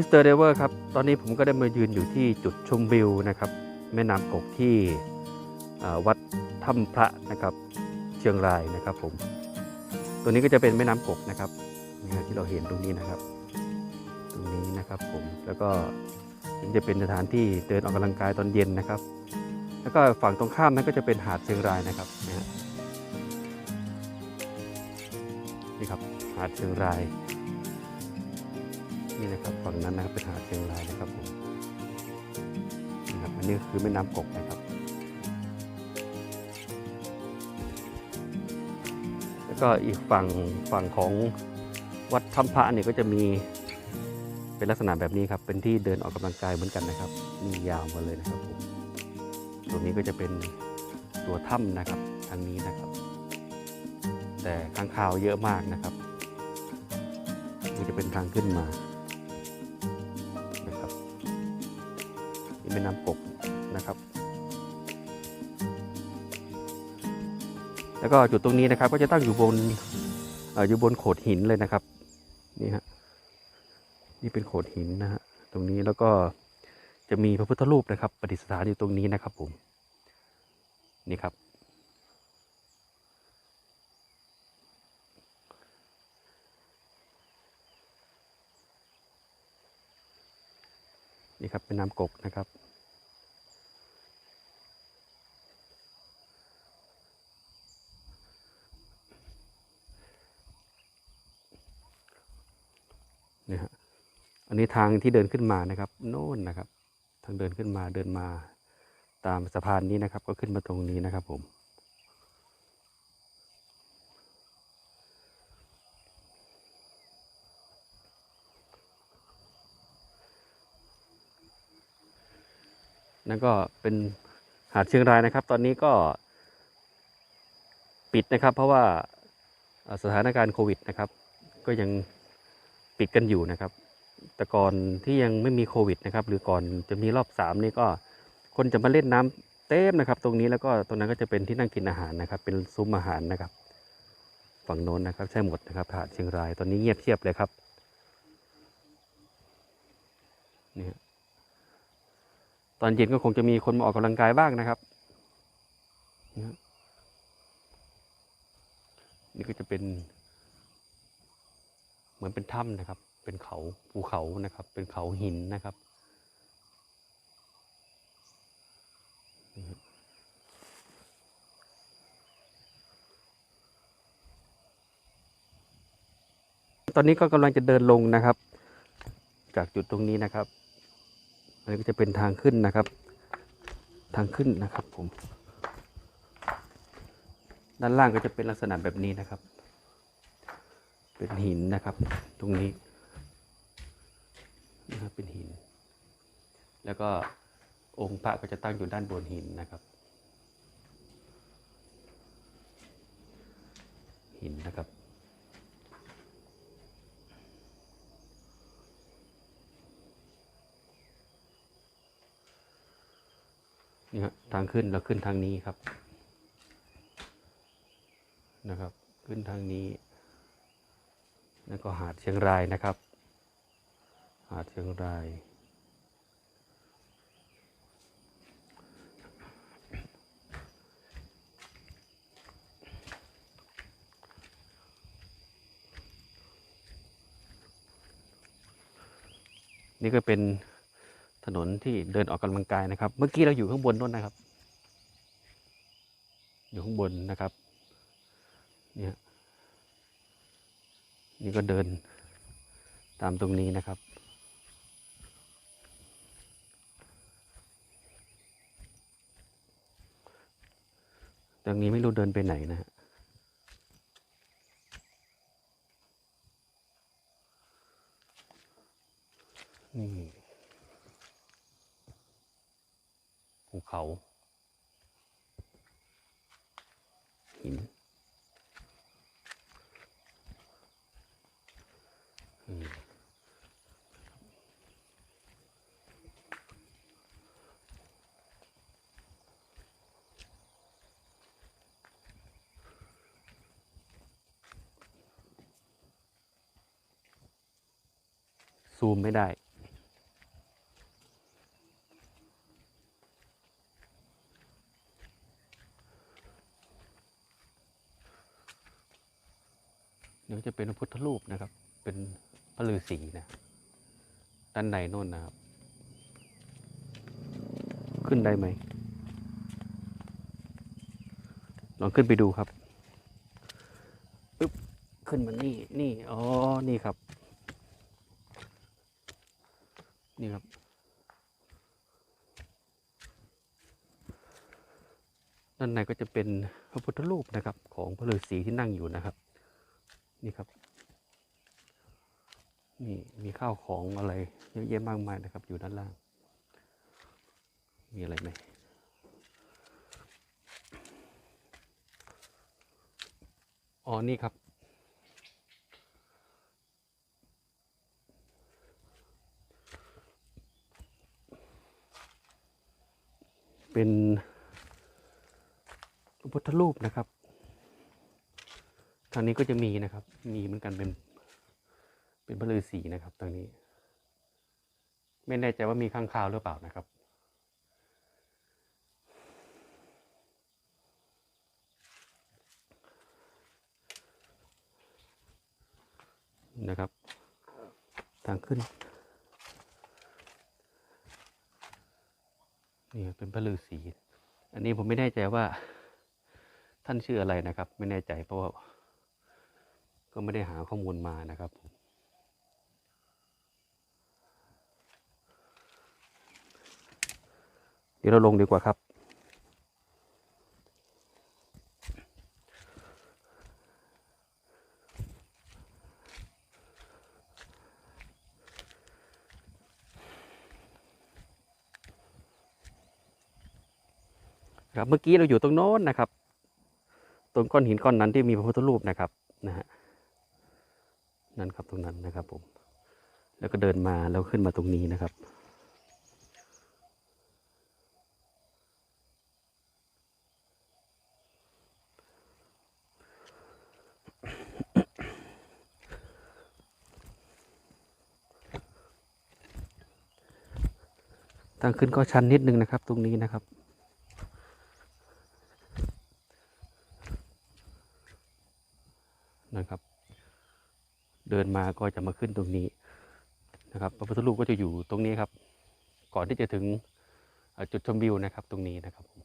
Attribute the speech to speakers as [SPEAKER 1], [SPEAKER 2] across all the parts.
[SPEAKER 1] มิสเตอร์เดเวอร์ครับ ตอนนี้ผมก็ได้มายืนอยู่ที่จุดชมวิวนะครับ แม่น้ำกกที่วัดถ้ำพระนะครับ เชียงรายนะครับผม ตัวนี้ก็จะเป็นแม่น้ำกกนะครับที่เราเห็นตรงนี้นะครับ ตรงนี้นะครับผม แล้วก็จะเป็นสถานที่เดินออกกำลังกายตอนเย็นนะครับ แล้วก็ฝั่งตรงข้ามนั้นก็จะเป็นหาดเชียงรายนะครับนี่ครับหาดเชียงราย นี่นะครับฝั่งนั้นนะครับเป็นหาดเชียงรายนะครับผมนี่ครับอันนี้คือแม่น้ำกกนะครับแล้วก็อีกฝั่งฝั่งของวัดถ้ำพระเนี่ยก็จะมีเป็นลักษณะแบบนี้ครับ เป็นที่เดินออกกำลังกายเหมือนกันนะครับนี่ยาวมาเลยนะครับผมตรงนี้ก็จะเป็นตัวถ้ำนะครับทางนี้นะครับ แต่ข้างคาวเยอะมากนะครับนี่จะเป็นทางขึ้นมา นี่เป็นน้ำกบนะครับ แล้วก็จุดตรงนี้นะครับ ก็จะตั้งอยู่บนออยู่บนโขดหินเลยนะครับนี่ฮะนี่เป็นโขดหินนะฮะตรงนี้แล้วก็จะมีพระพุทธรูปนะครับ ประดิษฐานอยู่ตรงนี้นะครับผมนี่ครับ นี่ครับเป็นน้ำกกนะครับ นี่ฮะอันนี้ทางที่เดินขึ้นมานะครับ โน่นนะครับ ทางเดินขึ้นมาเดินมาตามสะพานนี้นะครับ ก็ขึ้นมาตรงนี้นะครับผม นั่นก็เป็นหาดเชียงรายนะครับ ตอนนี้ก็ปิดนะครับ เพราะว่าสถานการณ์โควิดนะครับ ก็ยังปิดกันอยู่นะครับ แต่ก่อนที่ยังไม่มีโควิดนะครับ หรือก่อนจะมีรอบสามนี่ก็คนจะมาเล่นน้ำเต็มนะครับ ตรงนี้แล้วก็ตรงนั้นก็จะเป็นที่นั่งกินอาหารนะครับ เป็นซุ้มอาหารนะครับ ฝั่งโน้นนะครับ ใช่หมดนะครับหาดเชียงราย ตอนนี้เงียบเชียบเลยครับนี่ฮะ ตอนเย็นก็คงจะมีคนมาออกกำลังกายบ้างนะครับ นี่ก็จะเป็น เหมือนเป็นถ้ำนะครับ เป็นเขาภูเขานะครับ เป็นเขาหินนะครับ ตอนนี้ก็กำลังจะเดินลงนะครับ จากจุดตรงนี้นะครับ อันนี้ก็จะเป็นทางขึ้นนะครับ ทางขึ้นนะครับผม ด้านล่างก็จะเป็นลักษณะแบบนี้นะครับ เป็นหินนะครับ ตรงนี้นะครับเป็นหิน แล้วก็องค์พระก็จะตั้งอยู่ด้านบนหินนะครับ หินนะครับ นี่ครับทางขึ้นเราขึ้นทางนี้ครับ นะครับ ขึ้นทางนี้ แล้วก็หาดเชียงรายนะครับ หาดเชียงรายนี่ก็เป็น ถนนที่เดินออกกำลังกายนะครับ เมื่อกี้เราอยู่ข้างบนนู่นนะครับ อยู่ข้างบนนะครับ เนี่ยนี่ก็เดินตามตรงนี้นะครับ ตรงนี้ไม่รู้เดินไปไหนนะฮะนี่ ภูเขา หินซูมไม่ได้ นี้จะเป็นพุทธรูปนะครับ เป็นพระฤาษีนะ ด้านในโน่นนะครับ ขึ้นได้ไหม ลองขึ้นไปดูครับปึ๊บขึ้นมานี่ นี่ อ๋อ นี่ครับ นี่ครับด้านในก็จะเป็นพระพุทธรูปนะครับ ของพระฤาษีที่นั่งอยู่นะครับ นี่ครับ นี่มีข้าวของอะไรเยอะแยะมากมายนะครับ อยู่ด้านล่าง มีอะไรไหมอ๋อ นี่ครับ เป็นพระพุทธรูปนะครับ ทางนี้ก็จะมีนะครับ มีเหมือนกันเป็นเป็นพระฤาษีนะครับทางนี้ ไม่แน่ใจว่ามีข้างคาวหรือเปล่านะครับ นะครับ ทางขึ้นนี่เป็นพระฤาษีอันนี้ผมไม่แน่ใจว่าท่านชื่ออะไรนะครับ ไม่แน่ใจเพราะว่า ก็ไม่ได้หาข้อมูลมานะครับผมเดี๋ยวเราลงดีกว่าครับ ครับเมื่อกี้เราอยู่ตรงโน้นนะครับ ตรงก้อนหินก้อนนั้นที่มีพระพุทธรูปนะครับนะฮะ นั่นครับตรงนั้นนะครับผม แล้วก็เดินมาแล้วขึ้นมาตรงนี้นะครับทางขึ้นก็ชันนิดนึงนะครับ ตรงนี้นะครับ เดินมาก็จะมาขึ้นตรงนี้นะครับพระพุทธรูปก็จะอยู่ตรงนี้ครับ ก่อนที่จะถึงจุดชมวิวนะครับตรงนี้นะครับผม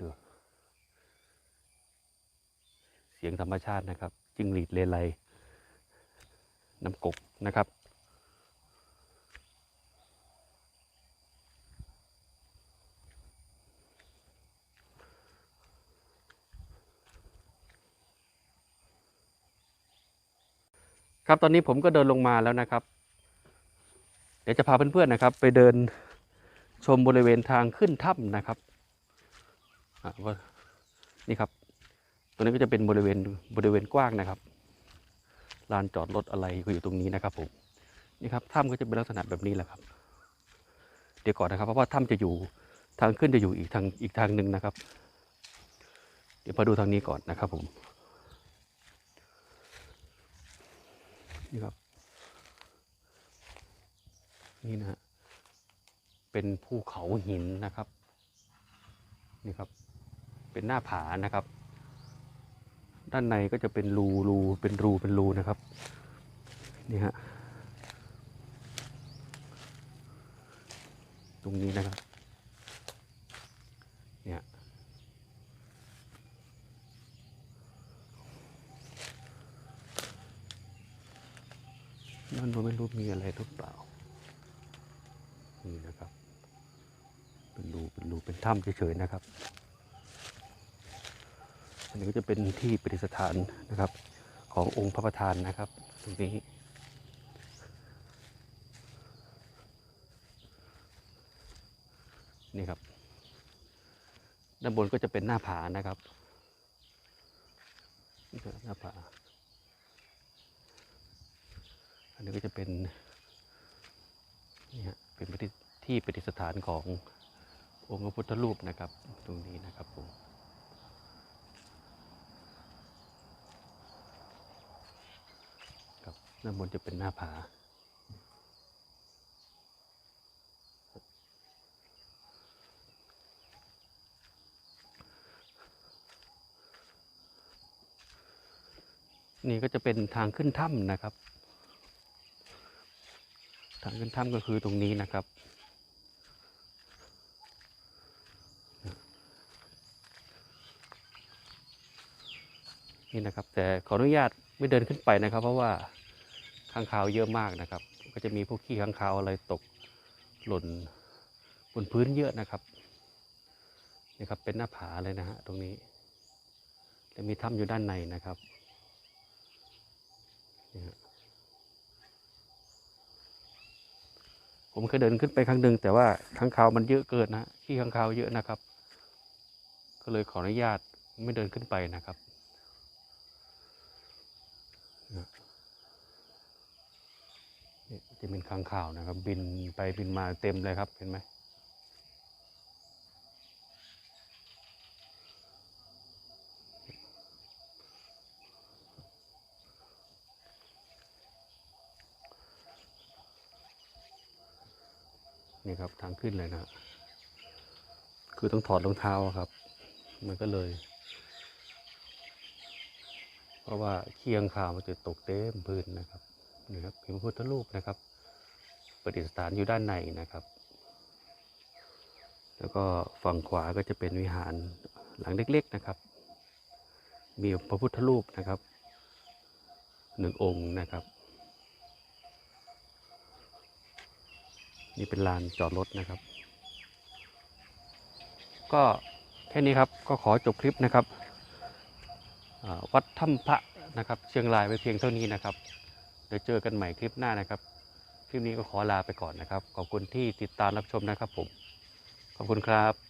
[SPEAKER 1] ดูเสียงธรรมชาตินะครับ จิงหรีดเลไลน้ำกกนะครับ ครับ ตอนนี้ผมก็เดินลงมาแล้วนะครับ เดี๋ยวจะพาเพื่อนๆนะครับ ไปเดินชมบริเวณทางขึ้นถ้ำนะครับอะว่านี่ครับ ตรงนี้ก็จะเป็นบริเวณบริเวณกว้างนะครับลานจอดรถอะไรก็อยู่ตรงนี้นะครับผมนี่ครับถ้ำก็จะเป็นลักษณะแบบนี้แหละครับ เดี๋ยวก่อนนะครับ เพราะว่าถ้ำจะอยู่ทางขึ้นจะอยู่อีกทางอีกทางหนึ่งนะครับ เดี๋ยวมาดูทางนี้ก่อนนะครับผม นี่ครับ นี่นะฮะเป็นภูเขาหินนะครับ นี่ครับ เป็นหน้าผานะครับ ด้านในก็จะเป็นรูรูเป็นรูเป็นรูนะครับ นี่ฮะ ตรงนี้นะครับ นั่นเราไม่รู้มีอะไรหรือเปล่า นี่นะครับ เป็นรูเป็นรูเป็นถ้ำเฉยๆนะครับ อันนี้ก็จะเป็นที่ประดิษฐานนะครับ ขององค์พระประธานนะครับ ตรงนี้นี่ครับ ด้านบนก็จะเป็นหน้าผานะครับ หน้าผา อันนี้ก็จะเป็นนี่ฮะเป็นที่ประดิษฐานขององค์พระพุทธรูปนะครับตรงนี้นะครับผมครับด้านบนจะเป็นหน้าผานี่ก็จะเป็นทางขึ้นถ้ำนะครับ ทางขึ้นถ้ำก็คือตรงนี้นะครับ นี่นะครับ แต่ขออนุญาตไม่เดินขึ้นไปนะครับ เพราะว่าข้างคาวเยอะมากนะครับ ก็จะมีพวกขี้ข้างคาวอะไรตกหล่นบนพื้นเยอะนะครับนี่ครับเป็นหน้าผาเลยนะฮะตรงนี้และมีถ้ำอยู่ด้านในนะครับนี่ฮะ ผมเคยเดินขึ้นไปครั้งหนึ่งแต่ว่าข้างคาวมันเยอะเกินนะขี้ข้างคาวเยอะนะครับ ก็เลยขออนุญาตไม่เดินขึ้นไปนะครับนี่จะเป็นค้างข่าวนะครับ บินไปบินมาเต็มเลยครับเห็นไหม นี่ครับทางขึ้นเลยนะคือต้องถอดรองเท้าครับ มันก็เลย เพราะว่าเคียงข่าวมันจะตกเต็มพื้นนะครับนี่ครับพิมพ์พุทธรูปนะครับ ประดิษฐานอยู่ด้านในนะครับ แล้วก็ฝั่งขวาก็จะเป็นวิหารหลังเล็ก ๆนะครับ มีพระพุทธรูปนะครับหนึ่งองค์นะครับ นี่เป็นลานจอดรถนะครับ ก็แค่นี้ครับก็ขอจบคลิปนะครับวัดถ้ำพระนะครับเชียงรายไว้เพียงเท่านี้นะครับเดี๋ยวเจอกันใหม่คลิปหน้านะครับคลิปนี้ก็ขอลาไปก่อนนะครับ ขอบคุณที่ติดตามรับชมนะครับผม ขอบคุณครับ